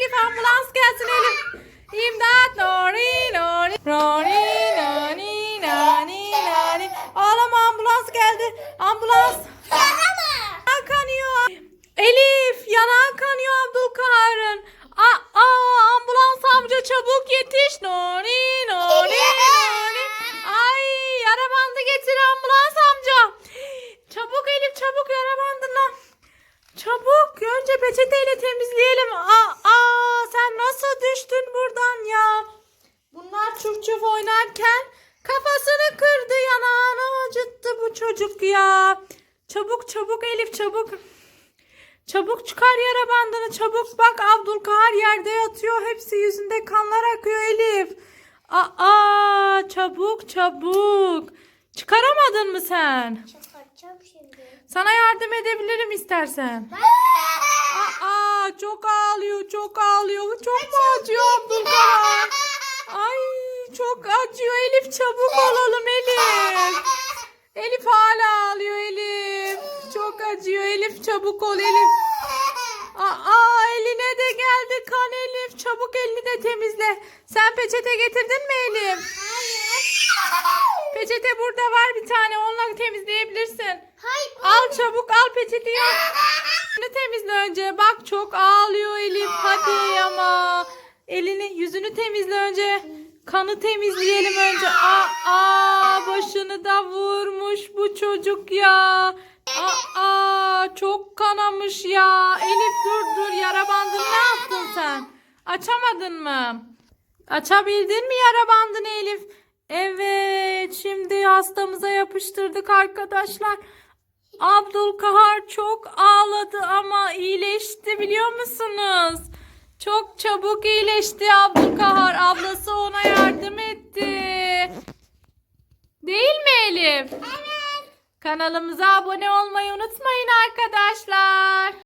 Elif. Ambulans gelsin Elif. İmdat. Nori nori. Nori nori nori nori. Ağlama ambulans geldi. Ambulans. Yanağı kanıyor. Elif yanağı kanıyor Abdülkahar'ın. Aa, aa, ambulans amca çabuk yetiş. Nori nori nori. Ay yara bandı getir ambulans amca. Çabuk Elif çabuk yara bandına. Çabuk önce peçeteyle temizleyelim. Aa, aa sen nasıl düştün buradan ya? Bunlar çuf çuf oynarken kafasını kırdı yanağını acıttı bu çocuk ya. Çabuk çabuk Elif çabuk. Çabuk çıkar yara bandını çabuk bak Abdülkahar yerde yatıyor hepsi yüzünde kanlar akıyor Elif. Aa çabuk çabuk. Çıkaramadın mı sen? Sana yardım edebilirim istersen. Çok ağlıyor çok ağlıyor. Çok mu acıyor Abdülkahar? Ay çok acıyor Elif çabuk olalım Elif. Elif hala ağlıyor Elif. Çok acıyor Elif çabuk ol Elif. Aa eline de geldi kan Elif. Çabuk elini de temizle. Sen peçete getirdin mi Elif? Peçete burada var bir tane. Onunla temizleyebilirsin. Al çabuk al peçeteyi. Önce. Bak çok ağlıyor Elif. Hadi ama. Elini yüzünü temizle önce. Kanı temizleyelim önce. Aa, aa başını da vurmuş bu çocuk ya. Aa çok kanamış ya. Elif dur dur yara bandını ne yaptın sen? Açamadın mı? Açabildin mi yara bandını Elif? Evet şimdi hastamıza yapıştırdık arkadaşlar. Abdülkahar çok ağladı ama iyileşti biliyor musunuz? Çok çabuk iyileşti Abdülkahar. Ablası ona yardım etti. Değil mi Elif? Evet. Kanalımıza abone olmayı unutmayın arkadaşlar.